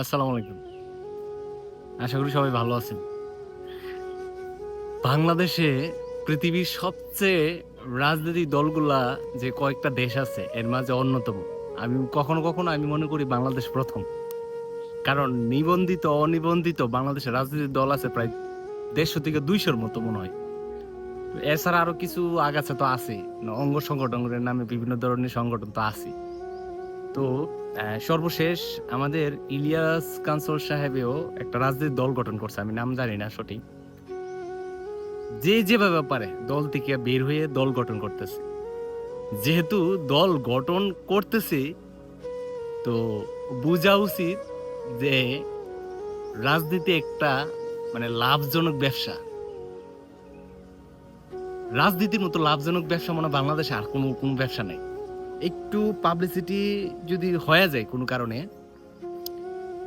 আসসালামু আলাইকুম। আশা করি সবাই ভালো আছেন। বাংলাদেশে পৃথিবীর সবচেয়ে রাজনৈতিক দলগুলা যে কয়েকটা দেশ আছে, এর মাঝে অন্যতম। আমি কখনো কখনো আমি মনে করি বাংলাদেশ প্রথম। কারণ নিবন্ধিত, অনিবন্ধিত বাংলাদেশের রাজনৈতিক দল আছে প্রায় দেড়শো থেকে দুইশোর মতো মনে হয়। এছাড়া আরও কিছু আগাছা তো আছে অঙ্গ সংগঠনের নামে বিভিন্ন ধরনের সংগঠন তো আছে তো সর্বশেষ আমাদের ইলিয়াস কানসল সাহেবেও একটা রাজনৈতিক দল গঠন করছে, আমি নাম জানি না সঠিক। যে যেভাবে পারে দল থেকে বের হয়ে দল গঠন করতেছে। যেহেতু দল গঠন করতেছে, তো বোঝা উচিত যে রাজনীতি একটা মানে লাভজনক ব্যবসা। রাজনীতির মতো লাভজনক ব্যবসা মনে বাংলাদেশে আর কোনো কোনো ব্যবসা নেই। একটু পাবলিসিটি যদি হয়ে যায় কোনো কারণে,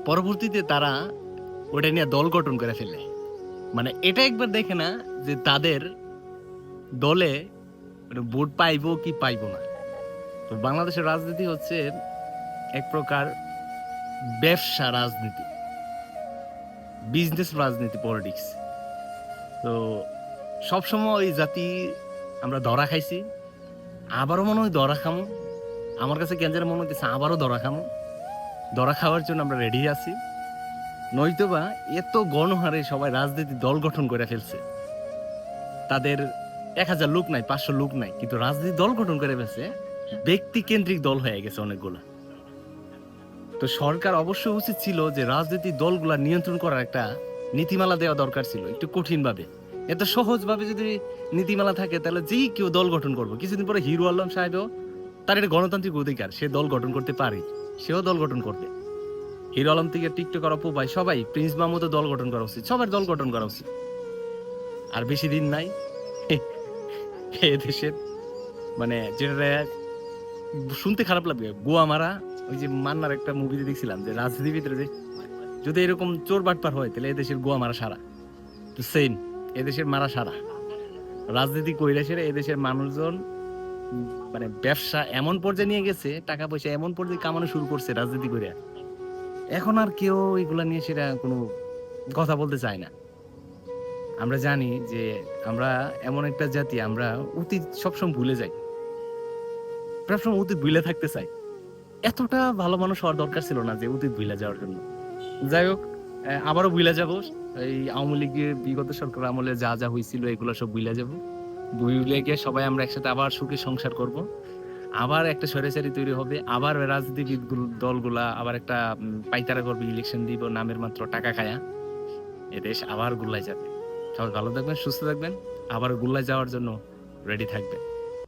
পরবর্তীতে তারা ওটা নিয়ে দল গঠন করে ফেলে। মানে এটা একবার দেখে না যে তাদের দলে মানে ভোট পাইবো কি পাইব না। তো বাংলাদেশের রাজনীতি হচ্ছে এক প্রকার ব্যবসা রাজনীতি বিজনেস রাজনীতি পলিটিক্স তো সবসময় ওই জাতি আমরা ধরা খাইছি, আবারও মনে হয় দরা খামো। আমার কাছে ক্যান্সার মনে হচ্ছে আবারও দরা খামো। দরা খাওয়ার জন্য আমরা রেডি আছি। নয়তোবা এত গণহারে সবাই রাজনীতি দল গঠন করে ফেলছে। তাদের এক হাজার লোক নাই, পাঁচশো লোক নাই, কিন্তু রাজনীতি দল গঠন করে ফেলছে ব্যক্তি কেন্দ্রিক দল হয়ে গেছে অনেকগুলো। তো সরকার অবশ্যই উচিত ছিল যে রাজনৈতিক দলগুলা নিয়ন্ত্রণ করার একটা নীতিমালা দেওয়া দরকার ছিল, একটু কঠিন ভাবে এত সহজ ভাবে যদি নীতিমালা থাকে, তাহলে যেই কেউ দল গঠন করব। কিছুদিন পরে হিরো আলম সাহেবও তার এটা গণতান্ত্রিক অধিকার, সে দল গঠন করতে পারে। সেও দল গঠন করবে। হিরো আলম থেকে টিকটক অপু ভাই, সবাই প্রিন্স মাহমুদও দল গঠন করা উচিত, সবার দল গঠন করা উচিত। আর বেশি দিন নাই। এ দেশের মানে যেটা শুনতে খারাপ লাগবে গোয়া মারা ওই যে মান্নার একটা মুভিতে দেখছিলাম, যে রাজনীতিবিদরা যে যদি এরকম চোর বাটপার হয়, তাহলে এদেশের গোয়া মারা সারা। তো সেম এদেশের মারা সারা। রাজনীতি কৈলাসের এদেশের মানুষজন মানে ব্যবসা এমন পর্যায়ে নিয়ে গেছে, টাকা পয়সা এমন পর্যায়ে কামানো শুরু করছে রাজনীতি করে। এখন আর কেউ এগুলা নিয়ে সেটা কোনো কথা বলতে চায় না। আমরা জানি যে আমরা এমন একটা জাতি, আমরা অতীত সবসময় ভুলে যাই। সবসময় অতীত ভুলে থাকতে চাই। এতটা ভালো মানুষ হওয়ার দরকার ছিল না যে অতীত ভুলে যাওয়ার জন্য। যাই হোক আবারও ভুলে যাব। এই আওয়ামী লীগের বিগত সরকার আমলে যা যা হয়েছিল, এগুলো সব ভুলে যাব। গিয়ে সবাই আমরা একসাথে আবার সুখে সংসার করব। আবার একটা সরেসারি তৈরি হবে, আবার রাজনীতিবিদ দলগুলা আবার একটা পাইতারা করবে ইলেকশন দিব, নামের মাত্র টাকা খায়া। এ দেশ আবার গুল্লায় যাবে। সবাই ভালো থাকবেন, সুস্থ থাকবেন, আবার গুল্লায় যাওয়ার জন্য রেডি থাকবেন।